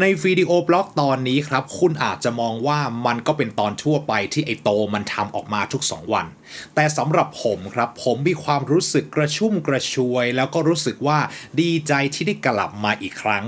ในวิดีโอบล็อกตอนนี้ครับ คุณอาจจะมองว่ามันก็เป็นตอนทั่วไปที่ไอโตมันทำออกมาทุก 2 วัน แต่สำหรับผมครับ ผมมีความรู้สึกกระชุ่มกระชวย แล้วก็รู้สึกว่าดีใจที่ได้กลับมาอีกครั้ง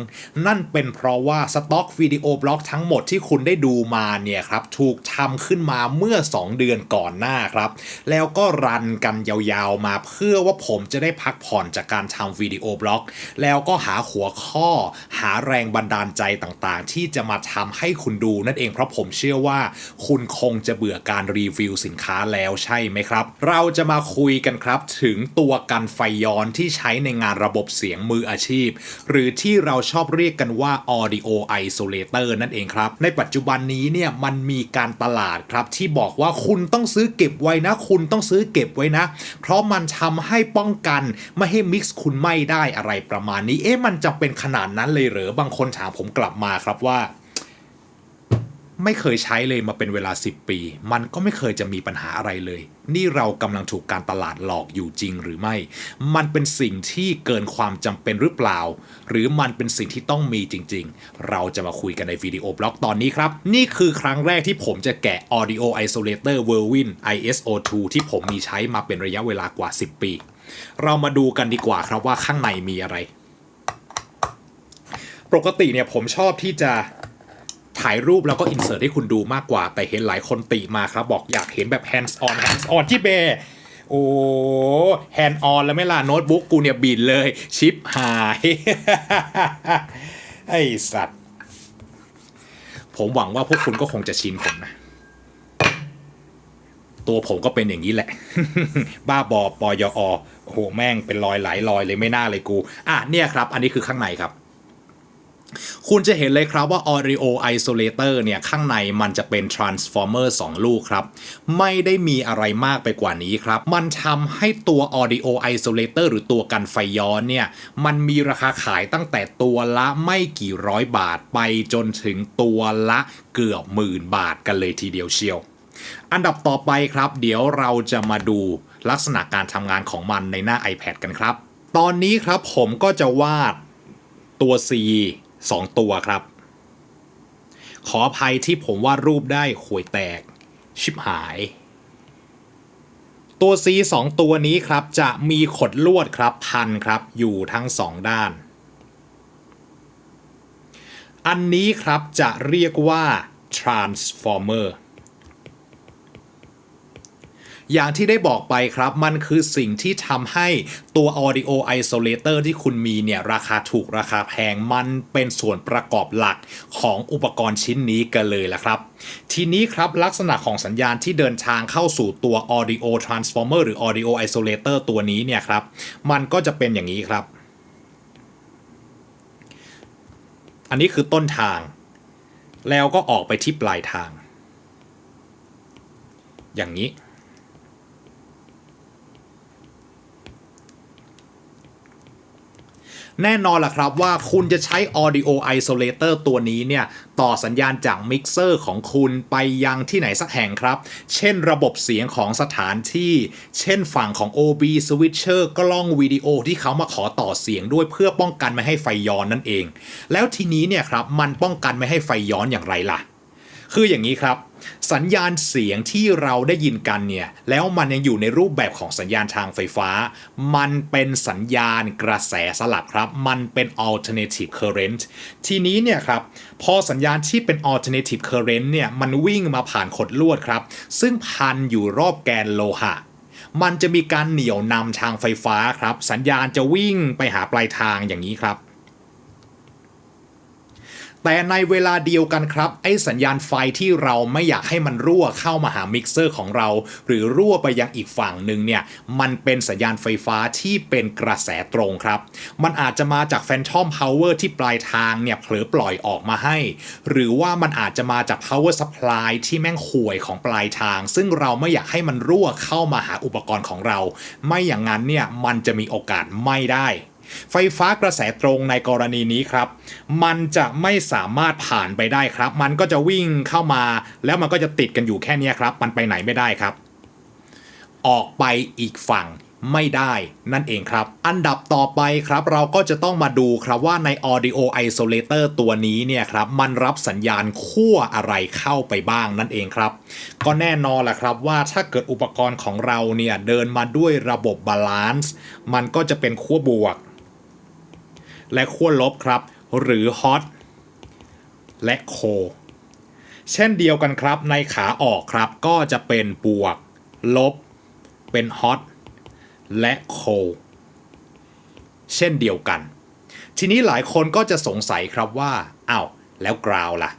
นั่นเป็นเพราะว่าสต็อกวิดีโอบล็อกทั้งหมดที่คุณได้ดูมาเนี่ยครับ ถูกทำขึ้นมาเมื่อ 2 เดือนก่อนหน้าครับ แล้วก็รันกันยาวๆมาเพื่อว่าผมจะได้พักผ่อนจากการทำวิดีโอบล็อก แล้วก็หาหัวข้อ หาแรงบันดาลใจต่างๆ ที่จะมาทำให้คุณดูนั่นเองเพราะผมเชื่อว่า คุณคงจะเบื่อการรีวิวสินค้าแล้วใช่ไหมครับ เราจะมาคุยกันครับถึงตัวกันไฟย้อนที่ใช้ในงานระบบเสียงมืออาชีพ หรือที่เราชอบเรียกกันว่า audio isolator นั่นเองครับ ในปัจจุบันนี้เนี่ยมันมีการตลาดครับที่บอกว่าคุณต้องซื้อเก็บไว้นะ คุณต้องซื้อเก็บไว้นะ เพราะมันทำให้ป้องกันไม่ให้มิกซ์คุณไม่ได้อะไรประมาณนี้ เอ๊ะมันจะเป็นขนาดนั้นเลยหรือบางคนถามผมกลับมาครับว่า ไม่เคยใช้เลยมาเป็นเวลา 10 ปี มันก็ไม่เคยจะมีปัญหาอะไรเลย นี่เรากำลังถูกการตลาดหลอกอยู่จริงหรือไม่ มันเป็นสิ่งที่เกินความจำเป็นหรือเปล่า หรือมันเป็นสิ่งที่ต้องมีจริง ๆ เราจะมาคุยกันในวิดีโอบล็อกตอนนี้ครับ นี่คือครั้งแรกที่ผมจะแกะ Audio Isolator Whirlwind ISO2 ที่ผมมีใช้มาเป็นระยะเวลากว่า 10 ปี เรามาดูกันดีกว่าครับว่าข้างในมีอะไร ปกติเนี่ยผมชอบที่จะถ่ายรูปแล้วก็อินเสิร์ตให้คุณดูมากกว่า แต่เห็นหลายคนติมาครับ บอกอยากเห็นแบบ hands on hands on ที่เบโอ้ hand on แล้วไม่ล่ะโน้ตบุ๊กกูเนี่ยบินเลย ชิปหาย ไอสัตว์ ผมหวังว่าพวกคุณก็คงจะชินผมนะ ตัวผมก็เป็นอย่างนี้แหละ บ้าบอปอยอโอ้โห แม่งเป็นรอยหลายรอยเลยไม่น่าเลยกู อะเนี่ยครับ อันนี้คือข้างในครับ คุณจะเห็นเลยครับว่า Audio Isolator เนี่ยข้างในมันจะเป็น Transformer 2 ลูกครับ ไม่ได้มีอะไรมากไปกว่านี้ครับ มันทำให้ตัว Audio Isolator หรือตัวกันไฟย้อนเนี่ย มันมีราคาขายตั้งแต่ตัวละไม่กี่ร้อยบาทไปจนถึงตัวละเกือบหมื่นบาทกันเลยทีเดียวเชียว อันดับต่อไปครับ เดี๋ยวเราจะมาดูลักษณะการทำงานของมันในหน้า iPad กันครับ ตอนนี้ครับผมก็จะวาดตัว C สองตัวครับ ขออภัยที่ผมวาดรูปได้ห่วยแตก ชิบหาย ตัว C สองตัวนี้ครับจะมีขดลวดครับพันครับอยู่ทั้งสองด้าน อันนี้ครับจะเรียกว่า transformer อย่างที่ได้บอกไปครับ มันคือสิ่งที่ทำให้ตัว audio isolator ที่คุณมีเนี่ยราคาถูกราคาแพงมันเป็นส่วนประกอบหลักของอุปกรณ์ชิ้นนี้กันเลยละครับ ทีนี้ครับลักษณะของสัญญาณที่เดินทางเข้าสู่ตัว audio transformer หรือ audio isolator ตัวนี้เนี่ยครับ มันก็จะเป็นอย่างนี้ครับ อันนี้คือต้นทาง แล้วก็ออกไปที่ปลายทาง อย่างนี้ แน่นอนล่ะครับว่าคุณจะใช้ Audio Isolator ตัวนี้เนี่ย ต่อสัญญาณจากมิกเซอร์ของคุณไปยังที่ไหนสักแห่งครับ เช่นระบบเสียงของสถานที่ เช่นฝั่งของ OB Switcher กล้องวิดีโอที่เขามาขอต่อเสียงด้วยเพื่อป้องกันไม่ให้ไฟย้อนนั่นเอง แล้วทีนี้เนี่ยครับมันป้องกันไม่ให้ไฟย้อนอย่างไรล่ะ คืออย่างนี้ครับ สัญญาณเสียงที่เราได้ยินกันเนี่ยแล้วมันยังอยู่ในรูปแบบของสัญญาณทางไฟฟ้า มันเป็นสัญญาณกระแสสลับครับ มันเป็น alternative current ทีนี้เนี่ยครับพอสัญญาณที่เป็น alternative current เนี่ยมันวิ่งมาผ่านขดลวดครับ ซึ่งพันอยู่รอบแกนโลหะมันจะมีการเหนี่ยวนำทางไฟฟ้าครับ สัญญาณจะวิ่งไปหาปลายทางอย่างนี้ครับ แต่ในเวลาเดียวกันครับ ไอ้สัญญาณไฟที่เราไม่อยากให้มันรั่วเข้ามาหามิกเซอร์ของเรา หรือรั่วไปยังอีกฝั่งหนึ่งเนี่ยมันเป็นสัญญาณไฟฟ้าที่เป็นกระแสตรงครับ มันอาจจะมาจากแฟนทอมพาวเวอร์ที่ปลายทางเนี่ยเผลอปล่อยออกมาให้ หรือว่ามันอาจจะมาจาก power supply ที่แม่งห่วยของปลายทาง ซึ่งเราไม่อยากให้มันรั่วเข้ามาหาอุปกรณ์ของเรา ไม่อย่างนั้นเนี่ยมันจะมีโอกาสไม่ได้ ไฟฟ้ากระแสตรงในกรณีนี้ครับ มันจะไม่สามารถผ่านไปได้ครับ มันก็จะวิ่งเข้ามา แล้วมันก็จะติดกันอยู่แค่นี้ครับ มันไปไหนไม่ได้ครับ ออกไปอีกฝั่งไม่ได้นั่นเองครับ อันดับต่อไปครับเราก็จะต้องมาดูครับว่าใน Audio Isolator ตัวนี้เนี่ยครับมันรับสัญญาณขั้วอะไรเข้าไปบ้างนั่นเองครับ ก็แน่นอนแหละครับว่าถ้าเกิดอุปกรณ์ของเราเนี่ยเดินมาด้วยระบบบาลานซ์มันก็จะเป็นขั้วบวก และขั้วลบครับ หรือ hot และ cold เช่นเดียวกันครับในขาออกครับก็จะเป็นบวก ลบ เป็น hot และ cold เช่นเดียวกัน ทีนี้หลายคนก็จะสงสัยครับว่าอ้าวแล้วกราวล่ะ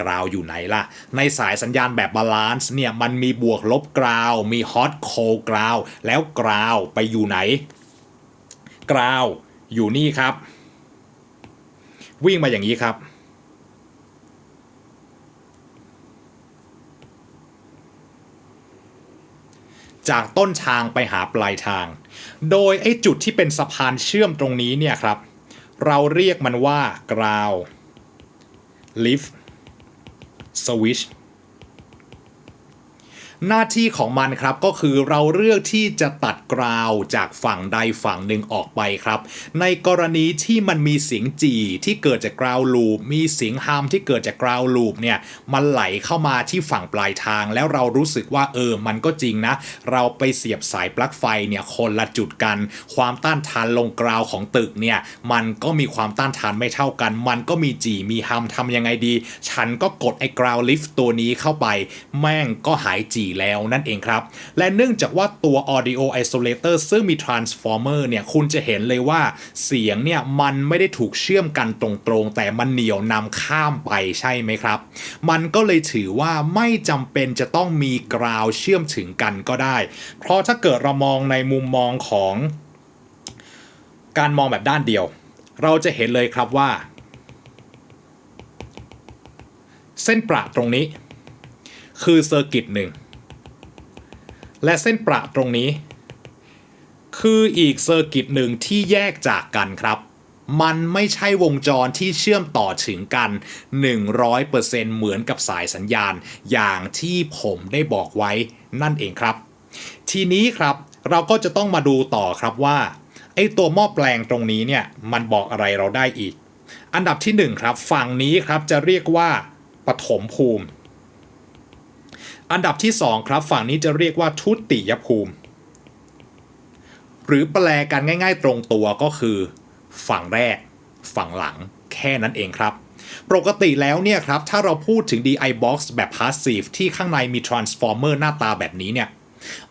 กราวอยู่ไหนล่ะ ในสายสัญญาณแบบบาลานซ์เนี่ยมันมีบวกลบกราว มี hot cold กราว แล้วกราวไปอยู่ไหน กราวอยู่นี่ครับ วิ่งมาอย่างนี้ครับ จากต้นทางไปหาปลายทาง โดยไอ้จุดที่เป็นสะพานเชื่อมตรงนี้เนี่ยครับ เราเรียกมันว่ากราวลิฟต์สวิช หน้าที่ของมันครับก็คือเราเลือกที่จะตัดกราวจากฝั่งใดฝั่งหนึ่งออกไปครับ ในกรณีที่มันมีเสียงจีที่เกิดจากกราวลูปมีเสียงฮามที่เกิดจากกราวลูปเนี่ยมันไหลเข้ามาที่ฝั่งปลายทาง แล้วเรารู้สึกว่าเออมันก็จริงนะ เราไปเสียบสายปลั๊กไฟเนี่ยคนละจุดกัน ความต้านทานลงกราวของตึกเนี่ยมันก็มีความต้านทานไม่เท่ากัน มันก็มีจีมีฮัมทำยังไงดี ฉันก็กดไอ้กราวลิฟต์ตัวนี้เข้าไป แม่งก็หายจีแล้วนั่นเองครับ และเนื่องจากว่าตัว audio isolator ซึ่งมี transformer เนี่ยคุณจะเห็นเลยว่าเสียงเนี่ยมันไม่ได้ถูกเชื่อมกันตรงๆ แต่มันเหนี่ยวนำข้ามไปใช่ไหมครับ มันก็เลยถือว่าไม่จำเป็นจะต้องมีกราวเชื่อมถึงกันก็ได้ เพราะถ้าเกิดเรามองในมุมมองของ การมองแบบด้านเดียว เราจะเห็นเลยครับว่า เส้นประตรงนี้ คือเซอร์กิตหนึ่ง และเส้นประตรงนี้ คืออีกเซอร์กิตหนึ่งที่แยกจากกันครับ มันไม่ใช่วงจรที่เชื่อมต่อถึงกัน 100%เหมือนกับสายสัญญาณ อย่างที่ผมได้บอกไว้นั่นเองครับ ทีนี้ครับเราก็จะต้องมาดูต่อครับว่าไอ้ตัวหม้อแปลงตรงนี้เนี่ยมันบอกอะไรเราได้อีก อันดับที่1ครับฝั่งนี้ครับจะเรียกว่าปฐมภูมิ อันดับที่ 2 ครับ ฝั่งนี้จะเรียกว่าทุติยภูมิ หรือแปลกันง่าย ๆ ตรงตัวก็คือ ฝั่งแรก ฝั่งหลัง แค่นั้นเองครับ ปกติแล้วเนี่ยครับ ถ้าเราพูดถึง DI box แบบ passive ที่ข้างในมี transformer หน้าตาแบบนี้เนี่ย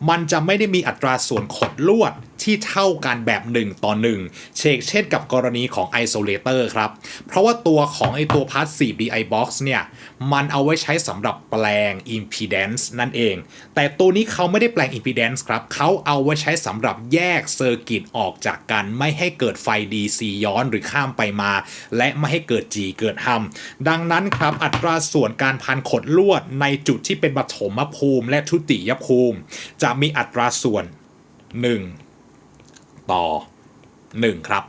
มันจะไม่ได้มีอัตราส่วนขดลวด ที่เท่ากันแบบ 1 ต่อ 1 เชกเช่นกับกรณีของ isolator ครับ เพราะว่าตัวของไอตัว passive DI box เนี่ย มันเอาไว้ใช้สำหรับแปลง impedance นั่นเอง แต่ตัวนี้เขาไม่ได้แปลง impedance ครับเขาเอาไว้ใช้สำหรับแยกเซอร์กิตออกจากกันไม่ให้เกิดไฟ DC ย้อนหรือข้ามไปมา และไม่ให้เกิด G เกิดฮัมดังนั้นครับอัตราส่วนการพันขดลวดในจุดที่เป็นปฐมภูมิ และทุติยภูมิ จะมีอัตราส่วน 1 ต่อ 1 ครับ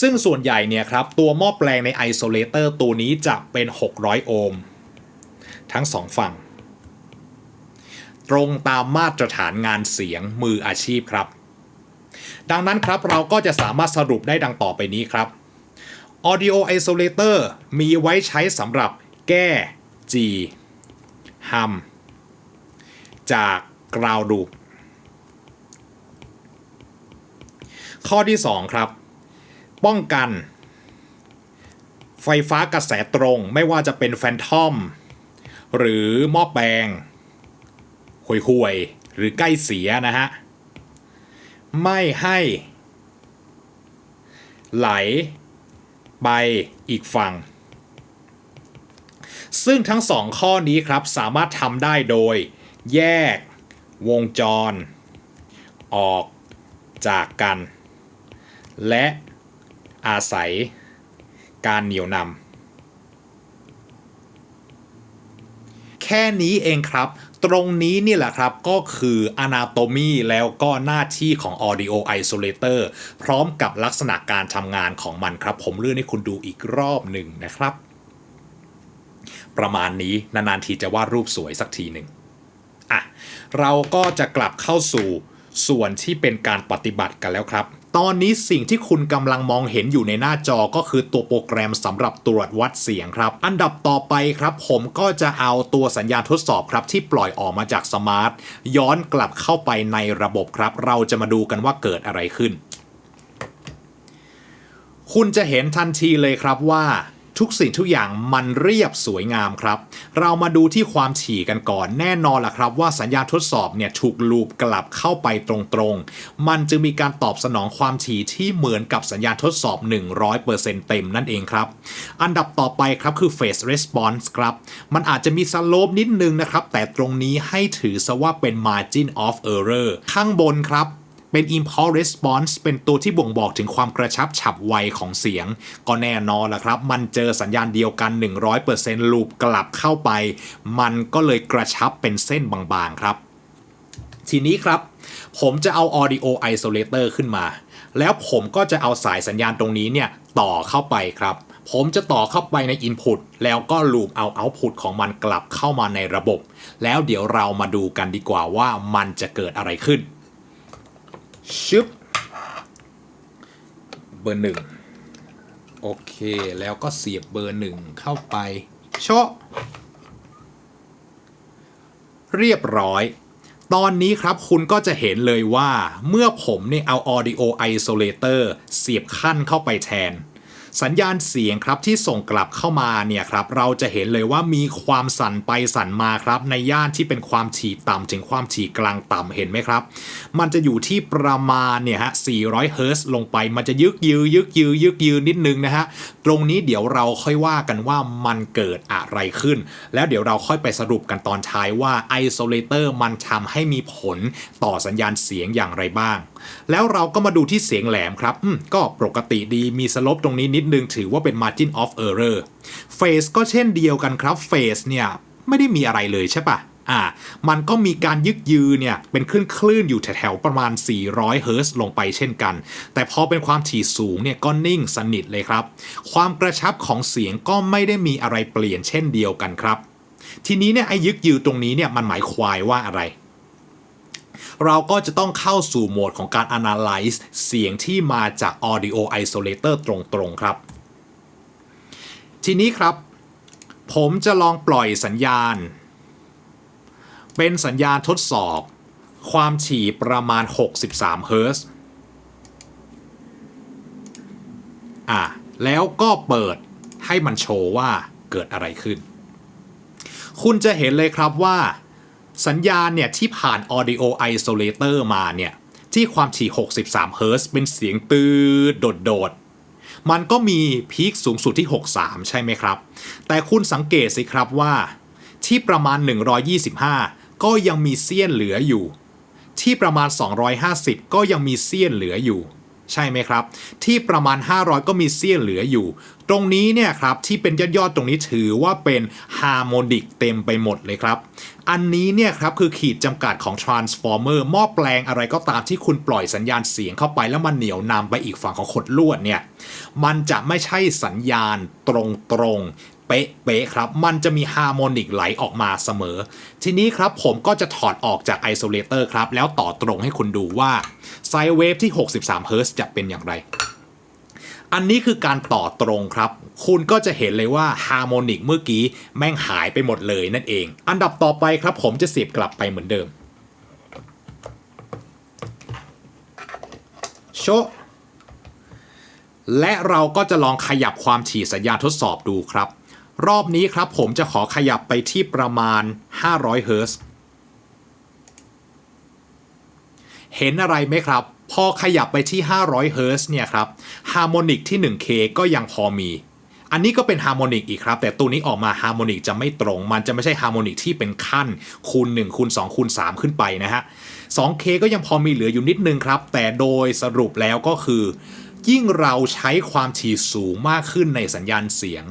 ซึ่งส่วนใหญ่เนี่ยครับ ตัวหม้อแปลงในไอโซเลเตอร์ตัวนี้จะเป็น 600 โอห์มทั้งสองฝั่ง ตรงตามมาตรฐานงานเสียงมืออาชีพครับ ดังนั้นครับเราก็จะสามารถสรุปได้ดังต่อไปนี้ครับ Audio Isolator มีไว้ใช้สำหรับแก้ G Hum จากกราวดูป ข้อที่ 2 ครับ ป้องกัน ไฟฟ้ากระแสตรงไม่ว่าจะเป็นแฟนทอม หรือหม้อแปลงห่วยๆ หรือใกล้เสียนะฮะ ไม่ให้ ไหล ไปอีกฝั่ง ซึ่งทั้งสองข้อนี้ครับสามารถทำได้โดย แยก วงจร ออกจากกัน และอาศัยการเหนี่ยวนำแค่นี้เองครับ ตรงนี้นี่แหละครับก็คือ Anatomy แล้วก็หน้าที่ของ Audio Isolator พร้อมกับลักษณะการทำงานของมันครับ ผมเลื่อนให้คุณดูอีกรอบหนึ่งนะครับ ประมาณนี้นานๆทีจะวาดรูปสวยสักทีหนึ่งอะเราก็จะกลับเข้าสู่ส่วนที่เป็นการปฏิบัติกันแล้วครับ ตอนนี้สิ่งที่คุณกำลังมองเห็นอยู่ในหน้าจอก็คือตัวโปรแกรมสำหรับตรวจวัดเสียงครับ อันดับต่อไปครับ ผมก็จะเอาตัวสัญญาณทดสอบครับ ที่ปล่อยออกมาจากสมาร์ท ย้อนกลับเข้าไปในระบบครับ เราจะมาดูกันว่าเกิดอะไรขึ้น คุณจะเห็นทันทีเลยครับว่า ทุกสิ่งทุกอย่างมันเรียบสวยงามครับ เรามาดูที่ความถี่กันก่อนแน่นอนล่ะครับ ว่าสัญญาณทดสอบเนี่ยถูกลูปกลับเข้าไปตรงๆ มันจึงมีการตอบสนองความถี่ที่เหมือนกับสัญญาณทดสอบ 100%เต็มนั่นเองครับ อันดับต่อไปครับคือ phase response ครับ มันอาจจะมีสโลปนิดนึงนะครับ แต่ตรงนี้ให้ถือซะว่าเป็น margin of error ข้างบนครับ เป็น impulse response เป็นตัวที่บ่งบอกถึงความกระชับฉับไวของเสียง ก็แน่นอนละครับ มันเจอสัญญาณเดียวกัน 100%ลูปกลับเข้าไป มันก็เลยกระชับเป็นเส้นบางๆครับ ทีนี้ครับ ผมจะเอา audio isolator ขึ้นมา แล้วผมก็จะเอาสายสัญญาณตรงนี้เนี่ยต่อเข้าไปครับผมจะต่อเข้าไปใน Input แล้วก็ลูปเอา Output ของมันกลับเข้ามาในระบบ แล้วเดี๋ยวเรามาดูกันดีกว่าว่ามันจะเกิดอะไรขึ้น ชึบเบอร์หนึ่งโอเค แล้วก็เสียบเบอร์หนึ่งเข้าไปเชาะเรียบร้อย ตอนนี้ครับคุณก็จะเห็นเลยว่า เมื่อผมเนี่ยเอา audio isolator เสียบขั้นเข้าไปแทน สัญญาณเสียงครับที่ส่งกลับเข้ามาเนี่ยครับเราจะเห็นเลยว่ามีความสั่นไปสั่นมาครับ ในย่านที่เป็นความถี่ต่ำถึงความถี่กลางต่ำเห็นไหมครับ มันจะอยู่ที่ประมาณเนี่ยฮะ 400 เฮิร์ตซ์ลงไป มันจะยึกยือยึกยือยึกยือนิดนึงนะฮะ ตรงนี้เดี๋ยวเราค่อยว่ากันว่ามันเกิดอะไรขึ้น แล้วเดี๋ยวเราค่อยไปสรุปกันตอนท้ายว่า isolator มันทำให้มีผลต่อสัญญาณเสียงอย่างไรบ้าง แล้วเราก็มาดูที่เสียงแหลมครับอืมก็ปกติดีมีสลบตรงนี้นิดนึงถือว่าเป็น margin of error phase ก็เช่นเดียวกันครับ phase เนี่ยไม่ได้มีอะไรเลยใช่ปะอ่า มันก็มีการยึกยือเนี่ย เป็นคลื่นคลื่นอยู่แถวๆประมาณ 400 เฮิร์ตซ์ลงไปเช่นกัน แต่พอเป็นความถี่สูงเนี่ยก็นิ่งสนิทเลยครับ ความกระชับของเสียงก็ไม่ได้มีอะไรเปลี่ยนเช่นเดียวกันครับ ทีนี้เนี่ยไอ้ยึกยือตรงนี้เนี่ยมันหมายควายว่าอะไร เราก็จะต้องเข้าสู่โหมดของการ analyze เสียงที่มาจาก audio isolator ตรงๆครับ ทีนี้ครับ ผมจะลองปล่อยสัญญาณ เป็นสัญญาณทดสอบ ความถี่ประมาณ 63 เฮิร์ตซ์อะแล้วก็เปิดให้มันโชว์ว่าเกิดอะไรขึ้น คุณจะเห็นเลยครับว่า สัญญาณเนี่ยที่ผ่าน audio isolator มาเนี่ยที่ความถี่ 63เฮิร์เป็นเสียงตืดโดดๆ มันก็มีพีคสูงสุดที่ 63 ใช่ไหมครับ แต่คุณสังเกตสิครับว่า ที่ประมาณ 125 ก็ยังมีเสี้ยนเหลืออยู่ ที่ประมาณ 250 ก็ยังมีเสี้ยนเหลืออยู่ ใช่ไหมครับ ที่ประมาณ 500 ก็มีเสี้ยนเหลืออยู่ ตรงนี้เนี่ยครับที่เป็นยอดๆตรงนี้ถือว่าเป็นฮาร์โมนิกเต็มไปหมดเลยครับ อันนี้เนี่ยครับคือขีดจำกัดของ transformer หม้อแปลงอะไรก็ตามที่คุณปล่อยสัญญาณเสียงเข้าไปแล้วมันเหนียวนำไปอีกฝั่งของขดลวดเนี่ยมันจะไม่ใช่สัญญาณตรงๆ เป๊ะๆครับ มันจะมีฮาร์โมนิกไหลออกมาเสมอ ทีนี้ครับผมก็จะถอดออกจากไอโซเลเตอร์ครับ แล้วต่อตรงให้คุณดูว่าไซเวฟที่ 63เฮิร์ตจะเป็นอย่างไร อันนี้คือการต่อตรงครับ คุณก็จะเห็นเลยว่าฮาร์โมนิกเมื่อกี้แม่งหายไปหมดเลยนั่นเอง อันดับต่อไปครับผมจะเสียบกลับไปเหมือนเดิม โชและเราก็จะลองขยับความถี่สัญญาณทดสอบดูครับ รอบนี้ครับผมจะขอขยับไปที่ประมาณ 500เฮิร์ตซ์เห็นอะไรไหมครับ พอขยับไปที่ 500เฮิร์ตซ์เนี่ยครับฮาร์โมนิกที่ 1K ก็ยังพอมี อันนี้ก็เป็นฮาร์โมนิกอีกครับ แต่ตัวนี้ออกมาฮาร์โมนิกจะไม่ตรง มันจะไม่ใช่ฮาร์โมนิกที่เป็นขั้นคูณ1คูณ2คูณ3ขึ้นไปนะฮะ 2K ก็ยังพอมีเหลืออยู่นิดนึงครับ แต่โดยสรุปแล้วก็คือ ยิ่งเราใช้ความถี่สูงมากขึ้นในสัญญาณเสียง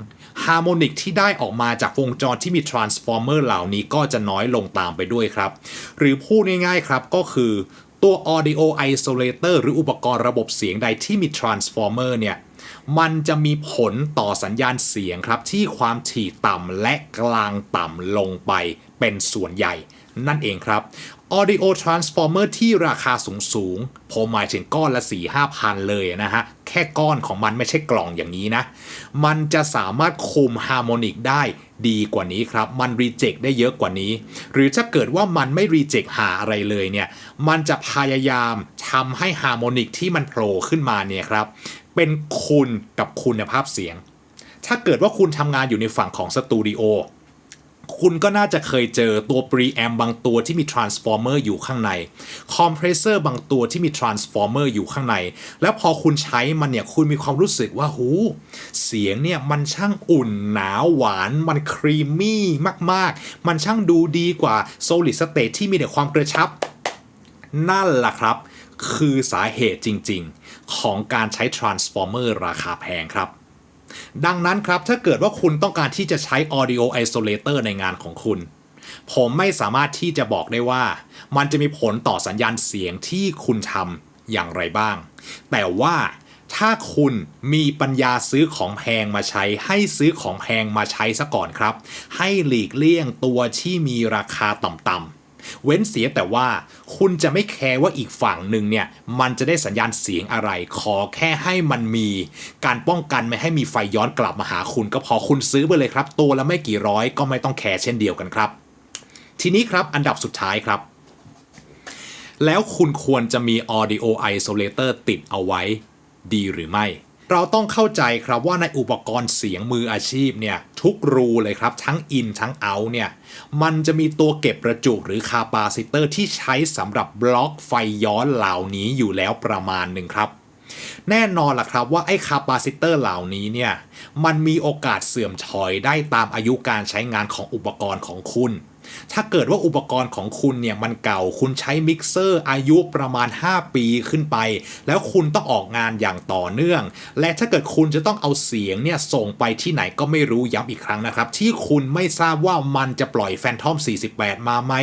ฮาร์โมนิกที่ได้ออกมาจากวงจรที่มีทรานส์ฟอร์เมอร์เหล่านี้ก็จะน้อยลงตามไปด้วยครับ หรือพูดง่ายๆครับก็คือตัว audio isolator หรืออุปกรณ์ระบบเสียงใดที่มี transformer เนี่ย มันจะมีผลต่อสัญญาณเสียงครับ ที่ความถี่ต่ำและกลางต่ำลงไปเป็นส่วนใหญ่นั่นเองครับ Audio Transformer ที่ราคาสูงสูงๆผมหมายถึงก้อนละ 4 5พันเลยนะฮะ แค่ก้อนของมันไม่ใช่กล่องอย่างนี้นะ มันจะสามารถคุมฮาร์โมนิกได้ดีกว่านี้ครับ มันรีเจ็คได้เยอะกว่านี้ หรือถ้าเกิดว่ามันไม่รีเจ็คหาอะไรเลยเนี่ย มันจะพยายามทำให้ฮาร์โมนิกที่มันโผล่ขึ้นมาเนี่ยครับ เป็นคุณกับคุณภาพเสียง ถ้าเกิดว่าคุณทำงานอยู่ในฝั่งของสตูดิโอ คุณก็น่าจะเคยเจอตัว preamp บางตัวที่มี transformer อยู่ข้างใน compressor บางตัวที่มี transformer อยู่ข้างใน แล้วพอคุณใช้มันเนี่ยคุณมีความรู้สึกว่าหู เสียงเนี่ยมันช่างอุ่นหนาวหวานมันครีมมี่มาก ๆ มันช่างดูดีกว่า solid state ที่มีแต่ความกระชับ นั่นแหละครับ คือสาเหตุจริง ๆ ของการใช้ transformer ราคาแพงครับ ดังนั้นครับถ้าเกิดว่าคุณต้องการที่จะใช้ audio isolator ในงานของคุณ ผมไม่สามารถที่จะบอกได้ว่า มันจะมีผลต่อสัญญาณเสียงที่คุณทำอย่างไรบ้าง แต่ว่าถ้าคุณมีปัญญาซื้อของแพงมาใช้ ให้ซื้อของแพงมาใช้ซะก่อนครับ ให้หลีกเลี่ยงตัวที่มีราคาต่ำๆ เว้นเสียแต่ว่าคุณจะไม่แคร์ว่าอีกฝั่งหนึ่งเนี่ยมันจะได้สัญญาณเสียงอะไร ขอแค่ให้มันมีการป้องกันไม่ให้มีไฟย้อนกลับมาหาคุณก็พอคุณซื้อไปเลยครับ ตัวละไม่กี่ร้อยก็ไม่ต้องแคร์เช่นเดียวกันครับ ทีนี้ครับอันดับสุดท้ายครับ แล้วคุณควรจะมี audio isolator ติดเอาไว้ ดีหรือไม่ เราต้องเข้าใจครับว่าในอุปกรณ์เสียงมืออาชีพเนี่ยทุกรูเลยครับทั้ง in ทั้ง out เนี่ยมันจะมีตัวเก็บประจุหรือคาปาซิเตอร์ที่ใช้สำหรับบล็อกไฟย้อนเหล่านี้อยู่แล้วประมาณหนึ่งครับ แน่นอนล่ะครับว่าไอ้คาปาซิเตอร์เหล่านี้เนี่ยมันมีโอกาสเสื่อมถอยได้ตามอายุการใช้งานของอุปกรณ์ของคุณ ถ้าเกิดว่าอุปกรณ์ของคุณเนี่ยมันเก่าคุณใช้มิกเซอร์อายุประมาณ 5 ปีขึ้นไป แล้วคุณต้องออกงานอย่างต่อเนื่อง และถ้าเกิดคุณจะต้องเอาเสียงเนี่ยส่งไปที่ไหนก็ไม่รู้ย้ำอีกครั้งนะครับ ที่คุณไม่ทราบว่ามันจะปล่อยแฟนทอม48 มาไหม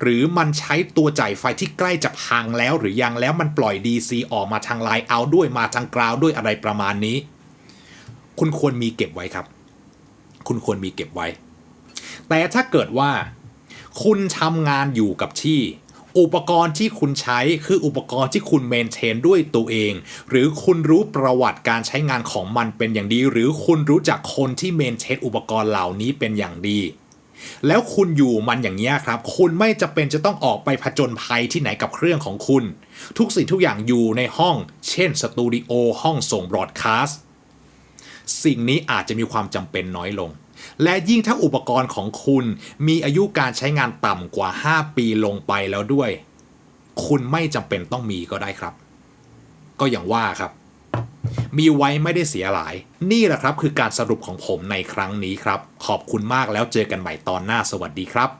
หรือมันใช้ตัวจ่ายไฟที่ใกล้จะพังแล้วหรือยังแล้วมันปล่อย DC ออกมาทางไลน์เอาด้วยมาทางกราวด้วยอะไรประมาณนี้ คุณควรมีเก็บไว้ครับ คุณควรมีเก็บไว้ แต่ถ้าเกิดว่า คุณทำงานอยู่กับที่ อุปกรณ์ที่คุณใช้คืออุปกรณ์ที่คุณเมนเทนด้วยตัวเอง หรือคุณรู้ประวัติการใช้งานของมันเป็นอย่างดี หรือคุณรู้จักคนที่เมนเทนอุปกรณ์เหล่านี้เป็นอย่างดีแล้วคุณอยู่มันอย่างนี้ครับ คุณไม่จะเป็นจะต้องออกไปผจญภัยที่ไหนกับเครื่องของคุณ ทุกสิ่งทุกอย่างอยู่ในห้อง เช่นสตูดิโอห้องส่งบรอดคาสต์สิ่งนี้อาจจะมีความจำเป็นน้อยลง และยิ่งถ้าอุปกรณ์ของคุณมีอายุการใช้งานต่ำกว่า 5 ปีลงไปแล้วด้วย คุณไม่จำเป็นต้องมีก็ได้ครับ ก็อย่างว่าครับ มีไว้ไม่ได้เสียหลาย นี่แหละครับคือการสรุปของผมในครั้งนี้ครับ ขอบคุณมากแล้วเจอกันใหม่ตอนหน้าสวัสดีครับ